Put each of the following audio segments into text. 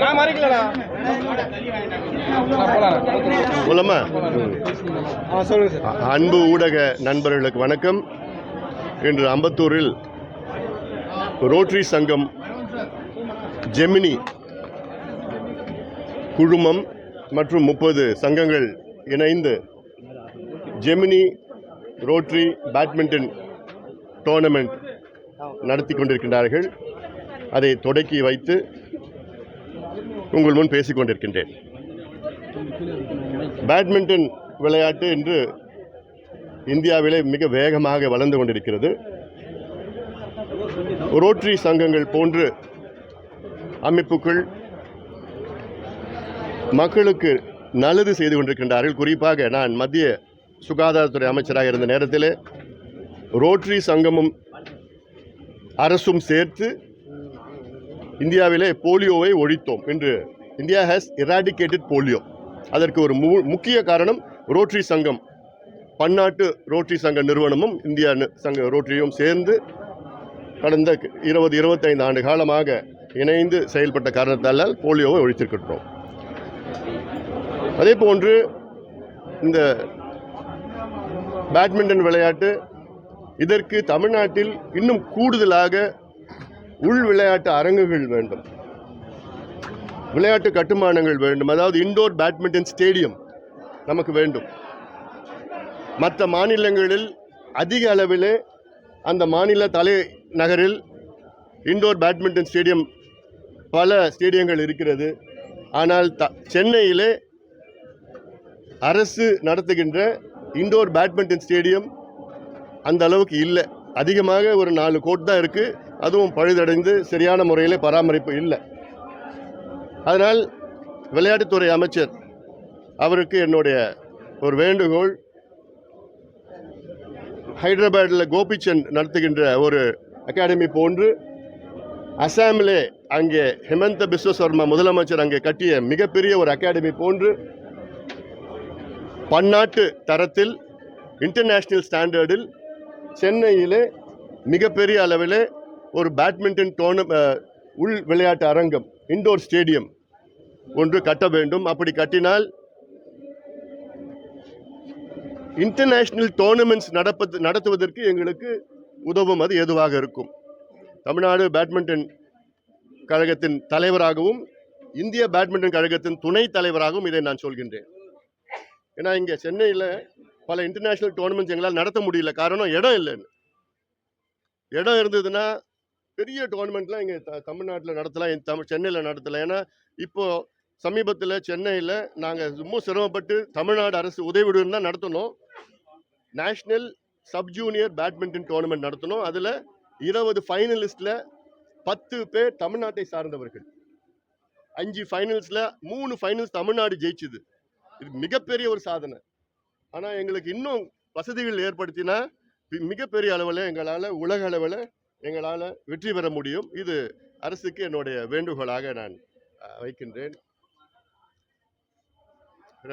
நான் மறைக்கலண்ணா அன்பு ஊடக நண்பர்களுக்கு வணக்கம். இன்று அம்பத்தூரில் ரோட்டரி சங்கம் ஜெமினி குழுமம் மற்றும் முப்பது சங்கங்கள் இணைந்து ஜெமினி ரோட்டரி பேட்மிண்டன் டோர்னமெண்ட் நடத்தி கொண்டிருக்கின்றார்கள் அதை தொடக்கி வைத்து உங்கள் முன் பேசிக் கொண்டிருக்கின்றேன் பேட்மிண்டன் விளையாட்டு இன்று இந்தியாவிலே மிக வேகமாக வளர்ந்து கொண்டிருக்கிறது. ரோட்டரி சங்கங்கள் போன்று அமைப்புகள் மக்களுக்கு நல்லது செய்து கொண்டிருக்கின்றார்கள். குறிப்பாக நான் மத்திய சுகாதாரத்துறை அமைச்சராக இருந்த நேரத்தில் ரோட்ரி சங்கமும் அரசும் சேர்த்து இந்தியாவிலே போலியோவை ஒழித்தோம் என்று இந்தியா ஹேஸ் இராடிகேட்டட் போலியோ. அதற்கு ஒரு மு முக்கிய காரணம் ரோட்ரி சங்கம். பன்னாட்டு ரோட்டரி சங்க நிறுவனமும் இந்தியா சங்க ரோட்டரியும் சேர்ந்து கடந்த இருபது இருபத்தைந்து ஆண்டு காலமாக இணைந்து செயல்பட்ட காரணத்தால் போலியோவை ஒழித்திருக்கின்றோம். அதே போன்று இந்த பேட்மிண்டன் விளையாட்டு இதற்கு தமிழ்நாட்டில் இன்னும் கூடுதலாக உள் விளையாட்டு அரங்குகள் வேண்டும். விளையாட்டு கட்டுமானங்கள் வேண்டும். அதாவது இண்டோர் பேட்மிண்டன் ஸ்டேடியம் நமக்கு வேண்டும். மற்ற மாநிலங்களில் அதிக அளவிலே அந்த மாநில தலைநகரில் இண்டோர் பேட்மிண்டன் ஸ்டேடியம் பல ஸ்டேடியங்கள் இருக்கிறது. ஆனால் த சென்னையிலே அரசு நடத்துகின்ற இண்டோர் பேட்மிண்டன் ஸ்டேடியம் அந்த அளவுக்கு இல்லை. அதிகமாக ஒரு நாலு கோட் தான் இருக்குது அதுவும் பழுதடைந்து சரியான முறையில் பராமரிப்பு இல்லை. அதனால் விளையாட்டுத்துறை அமைச்சர் அவருக்கு என்னுடைய ஒரு வேண்டுகோள். ஹைதராபாடில் கோபிச்சந்த் நடத்துகின்ற ஒரு அகாடமி போன்று அசாமிலே அங்கே ஹிமந்த பிஸ்வ சர்மா முதலமைச்சர் அங்கே கட்டிய மிகப்பெரிய ஒரு அகாடமி போன்று பன்னாட்டு தரத்தில் இன்டர்நேஷ்னல் ஸ்டாண்டர்டில் சென்னையிலே மிகப்பெரிய அளவில் ஒரு பேட்மிண்டன் டோர்ன உள் விளையாட்டு அரங்கம் இண்டோர் ஸ்டேடியம் ஒன்று கட்ட வேண்டும். அப்படி கட்டினால் இன்டர்நேஷ்னல் டோர்னமெண்ட்ஸ் நடப்பது நடத்துவதற்கு எங்களுக்கு உதவும் அது எதுவாக இருக்கும். தமிழ்நாடு பேட்மிண்டன் கழகத்தின் தலைவராகவும் இந்திய பேட்மிண்டன் கழகத்தின் துணைத் தலைவராகவும் இதை நான் சொல்கின்றேன். ஏன்னா இங்கே சென்னையில் பல இன்டர்நேஷ்னல் டோர்னமெண்ட்ஸ் எங்களால் நடத்த முடியல. காரணம் இடம் இல்லைன்னு. இடம் இருந்ததுன்னா பெரிய டோர்னமெண்ட்லாம் இங்கே த தமிழ்நாட்டில் நடத்தலாம். தமிழ் சென்னையில் நடத்தலாம். ஏன்னா இப்போது சமீபத்தில் சென்னையில் நாங்கள் ரொம்ப சிரமப்பட்டு தமிழ்நாடு அரசு உதவியுடன் தான் நடத்தினோம். National sub junior badminton tournament நடத்தினோம். அதில் இருபது ஃபைனலிஸ்டில் பத்து பேர் தமிழ்நாட்டை சார்ந்தவர்கள். அஞ்சு ஃபைனல்ஸில் மூணு ஃபைனல்ஸ் தமிழ்நாடு ஜெயிச்சுது. இது மிகப்பெரிய ஒரு சாதனை. ஆனால் எங்களுக்கு இன்னும் வசதிகள் ஏற்படுத்தினா மிகப்பெரிய அளவில் எங்களால் உலக அளவில் எங்களால் வெற்றி பெற முடியும். இது அரசுக்கு என்னுடைய வேண்டுகோளாக நான் வைக்கின்றேன்.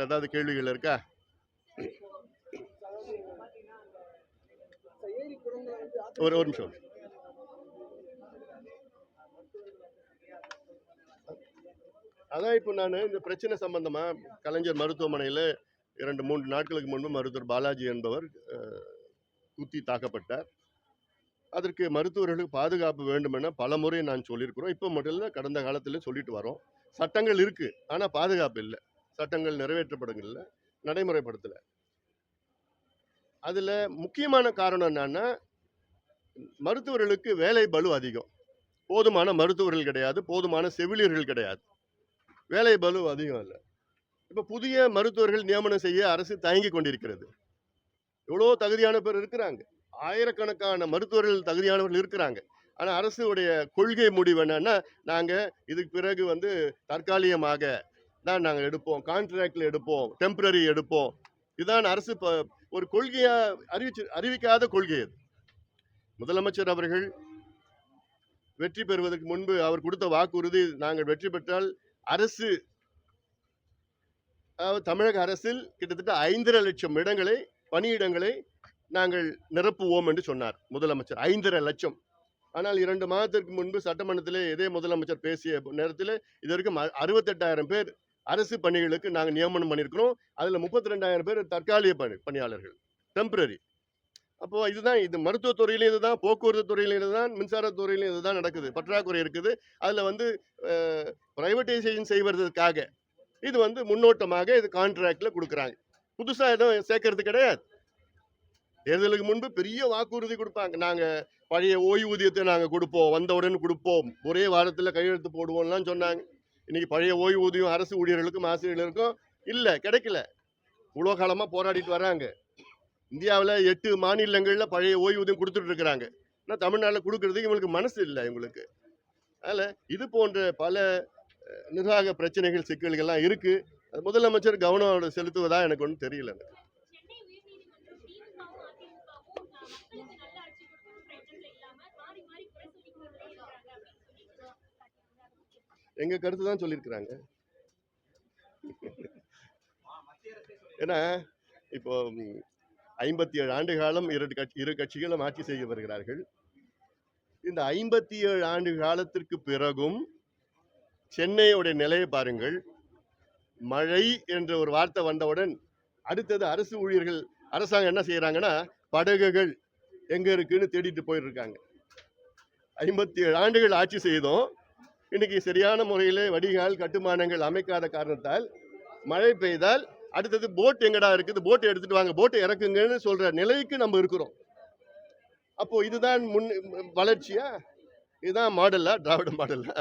ஏதாவது கேள்விகள் இருக்கா? ஒரு ஒரு நிமிஷம். அதான் இப்போ நான் இந்த பிரச்சனை சம்பந்தமாக கலைஞர் மருத்துவமனையில் இரண்டு மூன்று நாட்களுக்கு முன்பு மருத்துவர் பாலாஜி என்பவர் குத்தி தாக்கப்பட்டார். அதற்கு மருத்துவர்களுக்கு பாதுகாப்பு வேண்டுமென பல முறை நான் சொல்லியிருக்கிறோம். இப்போ மட்டும் இல்லை கடந்த காலத்தில் சொல்லிட்டு வரோம். சட்டங்கள் இருக்குது ஆனால் பாதுகாப்பு இல்லை. சட்டங்கள் நிறைவேற்றப்படவில்லை நடைமுறைப்படுத்தலை. அதில் முக்கியமான காரணம் என்னன்னா மருத்துவர்களுக்கு வேலை பலு அதிகம். போதுமான மருத்துவர்கள் கிடையாது போதுமான செவிலியர்கள் கிடையாது. வேலை பலு அதிகம் இல்லை. இப்போ புதிய மருத்துவர்கள் நியமனம் செய்ய அரசு தயங்கி கொண்டிருக்கிறது. எவ்வளோ தகுதியான பேர் இருக்கிறாங்க. ஆயிரக்கணக்கான மருத்துவர்கள் தகுதியானவர்கள் இருக்கிறாங்க. ஆனால் அரசுடைய கொள்கை முடிவு என்னன்னா நாங்கள் இதுக்கு பிறகு வந்து தற்காலிகமாக தான் நாங்கள் எடுப்போம். கான்ட்ராக்டில் எடுப்போம். டெம்பரரி எடுப்போம். இதுதான் அரசு இப்போ ஒரு கொள்கையாக அறிவிச்சு அறிவிக்காத கொள்கை அது. முதலமைச்சர் அவர்கள் வெற்றி பெறுவதற்கு முன்பு அவர் கொடுத்த வாக்குறுதி நாங்கள் வெற்றி பெற்றால் அரசு தமிழக அரசில் கிட்டத்தட்ட ஐந்தரை லட்சம் இடங்களை பணியிடங்களை நாங்கள் நிரப்புவோம் என்று சொன்னார் முதலமைச்சர். ஐந்தரை லட்சம். ஆனால் இரண்டு மாதத்திற்கு முன்பு சட்டமன்றத்திலே இதே முதலமைச்சர் பேசிய நேரத்தில் இது வரைக்கும் அறுபத்தெட்டாயிரம் பேர் அரசு பணிகளுக்கு நாங்கள் நியமனம் பண்ணியிருக்கிறோம். அதில் முப்பத்தி ரெண்டாயிரம் பேர் தற்காலிக பணி பணியாளர்கள். டெம்பரரி அப்போது இதுதான் இது மருத்துவத்துறையிலும் இதுதான் போக்குவரத்து துறையிலும் இதுதான் மின்சாரத்துறையிலும் இதுதான் நடக்குது. பற்றாக்குறை இருக்குது. அதில் வந்து ப்ரைவேட்டைசேஷன் செய்வதற்காக இது வந்து முன்னோட்டமாக இது கான்ட்ராக்டில் கொடுக்குறாங்க. புதுசாக எதுவும் சேர்க்கறது கிடையாது. தேர்தலுக்கு முன்பு பெரிய வாக்குறுதி கொடுப்பாங்க. நாங்கள் பழைய ஓய்வூதியத்தை நாங்கள் கொடுப்போம். வந்தவுடன் கொடுப்போம். ஒரே வாரத்தில் கையெழுத்து போடுவோம்லாம் சொன்னாங்க. இன்னைக்கு பழைய ஓய்வூதியம் அரசு ஊழியர்களுக்கும் ஆசிரியர்களுக்கும் இல்லை கிடைக்கல. இவ்வளோ காலமாக போராடிட்டு வராங்க. இந்தியாவில் எட்டு மாநிலங்களில் பழைய ஓய்வூதியம் கொடுத்துட்ருக்குறாங்க ஆனால் தமிழ்நாட்டில் கொடுக்கறதுக்கு இவங்களுக்கு மனசு இல்லை இவங்களுக்கு. அதில் இது போன்ற பல நிர்வாக பிரச்சனைகள் சிக்கல்கள்லாம் இருக்குது அது முதலமைச்சர் கவனம் செலுத்துவதா எனக்கு ஒன்றும் தெரியல எனக்கு. சென்னை உயர்நீதிமன்றம் திமுகவும் அதிமுகவும் மக்களுக்கு நல்ல ஆட்சி கொடுக்கணுன்ற எண்ணத்துல இல்லாம மாறி மாறி குறை சொல்லிக் கொண்டே இருக்காங்க அப்படின்னு சொல்லி காட்டியிருக்காங்க. எங்க கருத்து தான் சொல்லியிருக்கிறாங்க ஏன்னா இப்போ ஐம்பத்தி ஏழு ஆண்டு காலம் இரு கட்சி இரு கட்சிகளும் ஆட்சி செய்து வருகிறார்கள் இந்த ஐம்பத்தி ஏழு ஆண்டு காலத்திற்கு பிறகும் சென்னையுடைய நிலையை பாருங்கள். மழை என்ற ஒரு வார்த்தை வந்தவுடன் அடுத்தது அரசு ஊழியர்கள் அரசாங்கம் என்ன செய்கிறாங்கன்னா படகுகள் எங்கே இருக்குன்னு தேடிட்டு போயிருக்காங்க ஐம்பத்தி ஏழு ஆண்டுகள் ஆட்சி செய்தோம். இன்னைக்கு சரியான முறையில் வடிகால் கட்டுமானங்கள் அமைக்காத காரணத்தால் மழை பெய்தால் அடுத்தது போட் எங்கடா இருக்குது? போட்டை எடுத்துட்டு வாங்க போட்டை இறக்குங்கன்னு சொல்ற நிலைக்கு நம்ம இருக்கிறோம். அப்போ இதுதான் முன் வளர்ச்சியா? இதுதான் மாடலா திராவிட மாடலா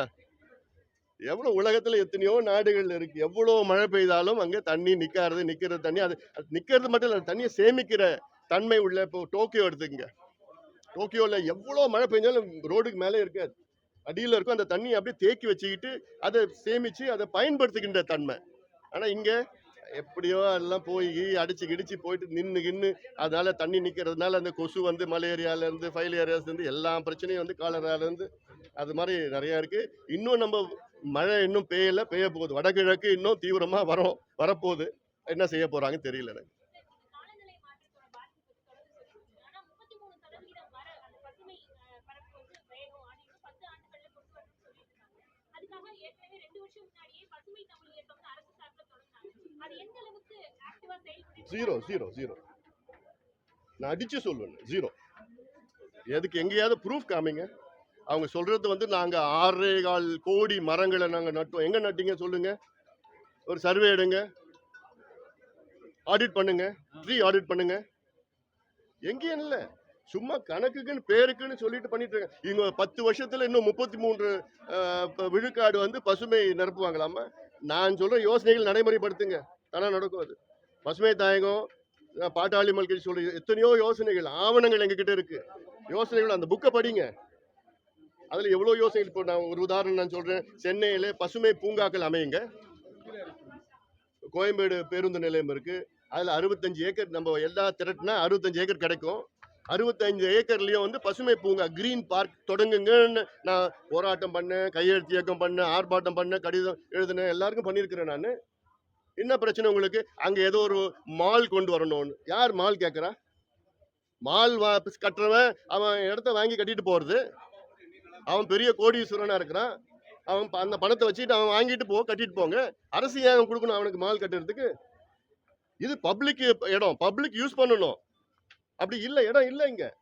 எவ்வளவு உலகத்துல எத்தனையோ நாடுகள் இருக்கு. எவ்வளவு மழை பெய்தாலும் அங்க தண்ணி நிக்காது நிக்கிற தண்ணி. அது நிக்கிறது மட்டும் இல்ல தண்ணியை சேமிக்கிற தன்மை உள்ள இப்போ டோக்கியோ எடுத்துக்கங்க. டோக்கியோல எவ்வளவு மழை பெய்ஞ்சாலும் ரோடுக்கு மேலே இருக்காது. அடியில் இருக்கும். அந்த தண்ணியை அப்படியே தேக்கி வச்சுக்கிட்டு அதை சேமித்து அதை பயன்படுத்துகின்ற தன்மை. ஆனால் இங்கே எப்படியோ எல்லாம் போய் அடிச்சு கிடிச்சு போயிட்டு நின்று கின்னு அதனால தண்ணி நிற்கிறதுனால அந்த கொசு வந்து மலேரியாலேருந்து ஃபைல் ஏரியாஸ்லேருந்து எல்லா பிரச்சனையும் வந்து காலராலேருந்து அது மாதிரி நிறையா இருக்குது இன்னும் நம்ம மழை இன்னும் பெய்யல பெய்ய போகுது. வடகிழக்கு இன்னும் தீவிரமாக வரும் வரப்போகுது. என்ன செய்ய போகிறாங்கன்னு தெரியல எனக்கு. ஜீரோ ஜீரோ ஜீரோ நான் அடிச்சு சொல்லுவேன் ஜீரோ எதுக்கு எங்கேயாவது ப்ரூஃப் காமிங்க. அவங்க சொல்றது வந்து நாங்க ஆறே கால் கோடி மரங்களை நாங்க நட்டோம். எங்க நட்டீங்க சொல்லுங்க. ஒரு சர்வே எடுங்க. ஆடிட் பண்ணுங்க. ட்ரீ ஆடிட் பண்ணுங்க. எங்கேயும் இல்லை. சும்மா கணக்குக்குன்னு பேருக்குன்னு சொல்லிட்டு பண்ணிட்டு இருக்காங்க இவங்க பத்து வருஷத்துல இன்னும் முப்பத்தி மூன்று விழுக்காடு வந்து பசுமை நிரப்புவாங்களாமா. நான் சொல்ற யோசனைகள் நடைமுறைப்படுத்துங்க. தானே நடக்கும் அது. பசுமை தாயகம் பாட்டாளி மல்கி சொல்ற எத்தனையோ யோசனைகள் ஆவணங்கள் எங்ககிட்ட இருக்கு. யோசனைகள் அந்த புக்கை படிங்க. அதில் எவ்வளோ யோசனை? இப்போ நான் ஒரு உதாரணம் நான் சொல்கிறேன் சென்னையில் பசுமை பூங்காக்கள் அமையுங்க. கோயம்பேடு பேருந்து நிலையம் இருக்குது அதில் அறுபத்தஞ்சு ஏக்கர் நம்ம எல்லா திரட்டினா அறுபத்தஞ்சு ஏக்கர் கிடைக்கும். அறுபத்தஞ்சு ஏக்கர்லேயும் வந்து பசுமை பூங்கா கிரீன் பார்க் தொடங்குங்கன்னு நான் போராட்டம் பண்ணேன் கையெழுத்து இயக்கம் பண்ணேன் ஆர்ப்பாட்டம் பண்ணேன் கடிதம் எழுதினேன் எல்லாருக்கும் பண்ணியிருக்கிறேன் நான். என்ன பிரச்சனை உங்களுக்கு? அங்கே ஏதோ ஒரு மால் கொண்டு வரணும்னு. யார் மால் கேட்குறா மால் வா கட்டுறவன் அவன் இடத்த வாங்கி கட்டிட்டு போகிறது அவன் பெரிய கோடீஸ்வரனாக இருக்கிறான். அவன் ப- அந்த பணத்தை வச்சுட்டு அவன் வாங்கிட்டு போ கட்டிட்டு போங்க. அரசு ஏன் அவன் கொடுக்கணும் அவனுக்கு மால் கட்டுறதுக்கு? இது பப்ளிக் இடம். பப்ளிக் யூஸ் பண்ணணும். அப்படி இல்லை இடம் இல்லை இங்க.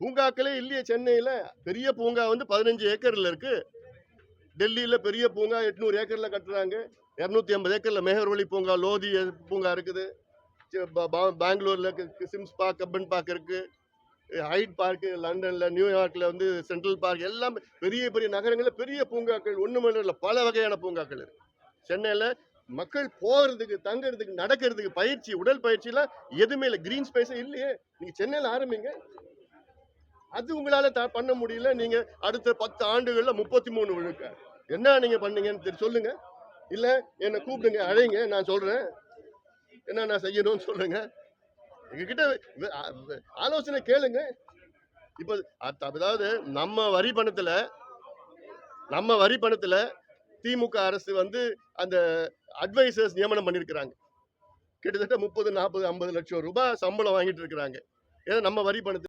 பூங்காக்களே இல்லையே சென்னையில. பெரிய பூங்கா வந்து பதினஞ்சு ஏக்கர்ல இருக்கு. டெல்லியில பெரிய பூங்கா எட்நூறு ஏக்கர்ல கட்டுறாங்க. இரநூத்தி ஐம்பது ஏக்கர்ல மேகர்வழி பூங்கா லோதி பூங்கா இருக்குது. பெங்களூரில் பெங்களூர்ல சிம்ஸ் பார்க் கப்பன் பார்க் இருக்கு. ஹைட் பார்க்கு லண்டனில் நியூயார்க்கில் வந்து சென்ட்ரல் பார்க் எல்லாம் பெரிய பெரிய நகரங்களில் பெரிய பூங்காக்கள் ஒன்று மட்டும் இல்லை பல வகையான பூங்காக்கள் சென்னையில் மக்கள் போகிறதுக்கு தங்குறதுக்கு நடக்கிறதுக்கு பயிற்சி உடல் பயிற்சியெலாம் எதுவுமே இல்லை. க்ரீன் ஸ்பேஸே இல்லையே. நீங்கள் சென்னையில் ஆரம்பிங்க. அது உங்களால் த- பண்ண முடியல. நீங்கள் அடுத்த பத்து ஆண்டுகளில் முப்பத்தி மூணு விழுக்க. என்ன நீங்கள் பண்ணீங்கன்னு தெரி- சொல்லுங்கள் இல்லை என்னை கூப்பிடுங்க அழைங்க. நான் சொல்கிறேன் என்ன நான் செய்யணும்னு சொல்லுங்கள் எங்ககிட்ட ஆலோசனை கேளுங்க. இப்போ அதாவது நம்ம வரி பணத்துல நம்ம வரி பணத்துல திமுக அரசு வந்து அந்த அட்வைசர்ஸ் நியமனம் பண்ணியிருக்கிறாங்க கிட்டத்தட்ட முப்பது நாற்பது ஐம்பது லட்சம் ரூபாய் சம்பளம் வாங்கிட்டு இருக்கிறாங்க. ஏன்னா நம்ம வரி பணத்தை